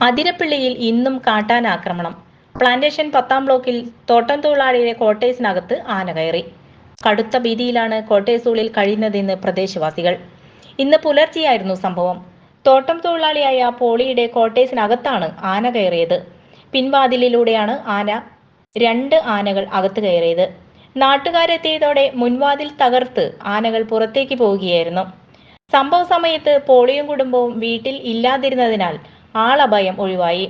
അതിരപ്പിള്ളിയിൽ ഇന്നും കാട്ടാനാക്രമണം പ്ലാന്റേഷൻ പത്താം ബ്ലോക്കിൽ തോട്ടം തൊഴിലാളിയുടെ കോട്ടേഴ്സിനകത്ത് ആന കയറി. കടുത്ത ഭീതിയിലാണ് കോട്ടേഴ്സുകളിൽ കഴിയുന്നതെന്ന് പ്രദേശവാസികൾ. ഇന്ന് പുലർച്ചെയായിരുന്നു സംഭവം. തോട്ടം തൊഴിലാളിയായ പോളിയുടെ കോട്ടേഴ്സിനകത്താണ് ആന കയറിയത്. പിൻവാതിലിലൂടെയാണ് ആന രണ്ട് ആനകൾ അകത്ത് കയറിയത്. നാട്ടുകാരെത്തിയതോടെ മുൻവാതിൽ തകർത്ത് ആനകൾ പുറത്തേക്ക് പോവുകയായിരുന്നു. സംഭവ സമയത്ത് പോളിയും കുടുംബവും വീട്ടിൽ ഇല്ലാതിരുന്നതിനാൽ ആളഭയം ഒഴിവായി.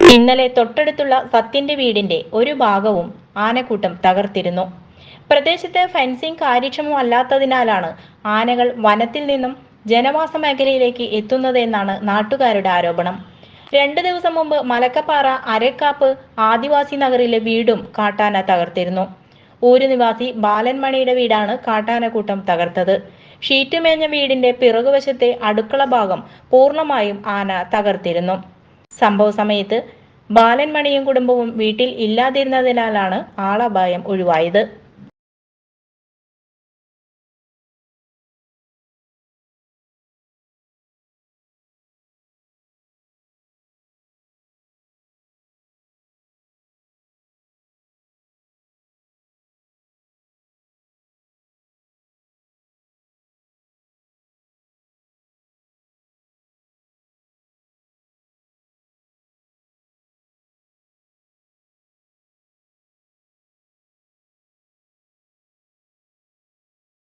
ഇന്നലെ തൊട്ടടുത്തുള്ള സത്യന്റെ വീടിന്റെ ഒരു ഭാഗവും ആനക്കൂട്ടം തകർത്തിരുന്നു. പ്രദേശത്ത് ഫെൻസിംഗ് കാര്യക്ഷമമല്ലാത്തതിനാലാണ് ആനകൾ വനത്തിൽ നിന്നും ജനവാസ മേഖലയിലേക്ക് എത്തുന്നതെന്നാണ് നാട്ടുകാരുടെ ആരോപണം. രണ്ടു ദിവസം മുമ്പ് മലക്കപ്പാറ അരക്കാപ്പ് ആദിവാസി നഗറിലെ വീടും കാട്ടാന തകർത്തിരുന്നു. ഊരു നിവാസി ബാലൻമണിയുടെ വീടാണ് കാട്ടാനക്കൂട്ടം തകർത്തത്. ഷീറ്റ് മേഞ്ഞ വീടിന്റെ പിറകുവശത്തെ അടുക്കള ഭാഗം പൂർണമായും ആന തകർത്തിരുന്നു. സംഭവ സമയത്ത് ബാലൻ മണിയും കുടുംബവും വീട്ടിൽ ഇല്ലാതിരുന്നതിനാലാണ് ആളപായം ഒഴിവായത്.